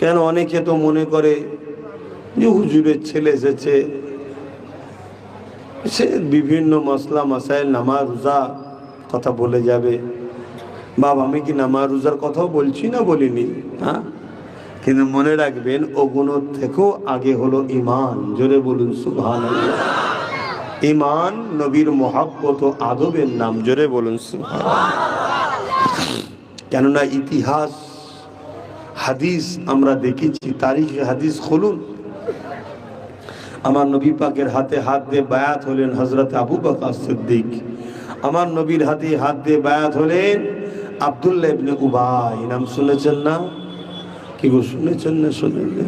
কেন অনেকে তো মনে করে যে হুজুরের ছেলে এসেছে? সে বিভিন্ন মশলা মশাইল নামা রোজা কথা বলে যাবে। বাবা আমি কি নামা রোজার কথাও বলছি না বলিনি? হ্যাঁ? কিন্তু মনে রাখবেন ওগুলো থেকেও আগে হলো ইমান জোরে বলুন সুবহান ইমান নবীর মহাব্বত আদবের নাম। জোরে বলুন সুবহান কেননা ইতিহাস হাদিস আমরা দেখেছি, তারিখে হাদিস খুলুন। আমার নবী পাকের হাতে হাত দিয়ে বায়াত হলেন হজরত আবু বকর সিদ্দিক। আমার নবীর হাতে হাত দিয়ে বায়াত হলেন আব্দুল্লাহ ইবনে উবাই। নাম শুনেছেন না? কি গো, শুনেছেন না, শুনেন না?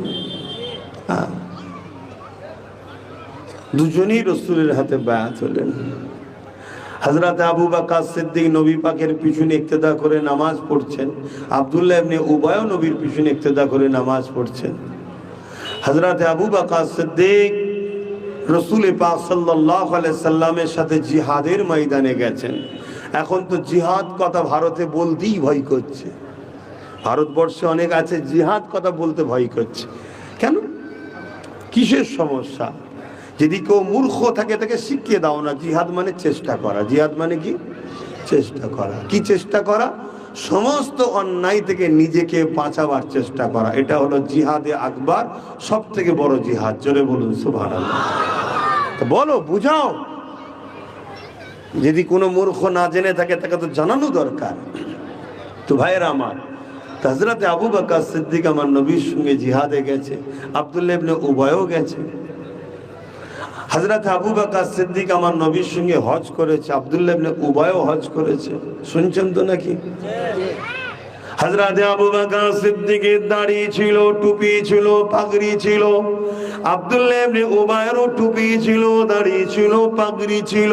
হ্যাঁ। দুজনই রসুলের হাতে বায়াত হলেন। হজরত আবু বাকা সিদ্দিক নবী পাকের পিছনে ইক্তেদা করে নামাজ পড়ছেন। আবদুল্লাহ ইবনে উবায়ও নবীর পিছনে ইক্তেদা করে নামাজ পড়ছেন। হজরত আবু বাকার সিদ্দিক রসুল পাক সাল্লামের সাথে জিহাদের ময়দানে গেছেন। এখন তো জিহাদ কথা ভারতে বলতেই ভয় করছে। ভারতবর্ষে অনেক আছে, জিহাদ কথা বলতে ভয় করছে। কেন? কিসের সমস্যা? যদি কেউ মূর্খ থাকে, তাকে শিখিয়ে দাও না, জিহাদ মানে চেষ্টা করা। জিহাদ মানে কি? চেষ্টা করা। কি চেষ্টা করা? সমস্ত অন্যায় থেকে নিজেকে বাঁচাবার চেষ্টা করা। এটা হলো জিহাদে আকবার সব থেকে বড় জিহাদ। জোরে বলুন সুভান বলো, বুঝাও। যদি কোনো মূর্খ না জেনে থাকে, তাকে তো জানানো দরকার। তো ভাইয়ের আমার হজরতে আবু বাক্কার সিদ্দিক আমার নবীর সঙ্গে জিহাদে গেছে, আবদুল্লাহ উভয়ও গেছে। হজরত আবু বাকা সিদ্দিক আমার নবীর সঙ্গে হজ করেছে, আবদুল্লাহ ইবনে উভয়ও হজ করেছে। শুনছেন তো নাকি? হজরত আবু বাকা সিদ্দিকের দাড়ি ছিল, টুপি ছিল, পাগড়ি ছিল। আব্দুল্লাহ ইবনে উবায়েরও টুপি ছিল, দাড়ি ছিল, পাগড়ি ছিল।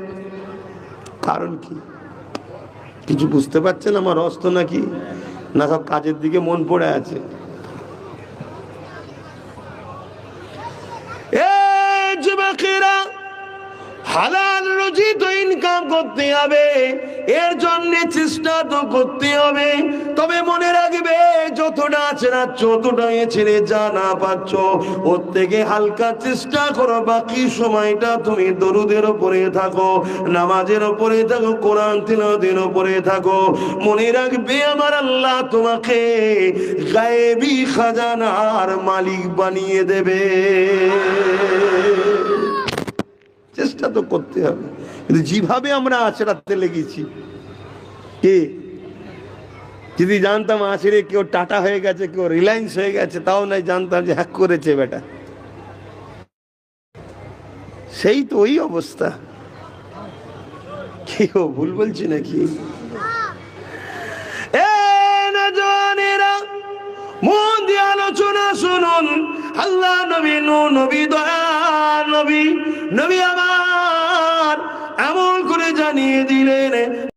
কারণ কি? কিছু বুঝতে পারছেন আমার অস্ত নাকি? না সব কাজের দিকে মন পড়ে আছে এ যুবকেরা হালাল তো ইনকাম করতে হবে। এর জন্য চেষ্টা তো করতে হবে। তবে মনে রাখবে, যতটা আছে না যতটা ছেড়ে যা না পাচ্ছ। ওর থেকে হালকা চেষ্টা করো, বাকি সময়টা তুমি দরুদের ওপরে থাকো, নামাজের ওপরে থাকো, কোরআন তিলাওয়াতের ওপরে থাকো। মনে রাখবে, আমার আল্লাহ তোমাকে গায়েবী খাজানার মালিক বানিয়ে দেবে। চেষ্টা তো করতে হবে। কিন্তু যেভাবে আমরা আছড়াতে লেগেছি, কে? যদি জানতাম আছড়ে কেউ টাটা হয়ে গেছে, কেউ রিলায়েন্স হয়ে গেছে, তাও নাই জানতাম যে হ্যাক করেছে বেটা। সেই তো ওই অবস্থা। কি ও ভুল বলছি নাকি? মন দিয়ে আলোচনা শুনুন। আল্লাহ নবী নবী দয়া নবী নবী আমার এমন করে জানিয়ে দিলেন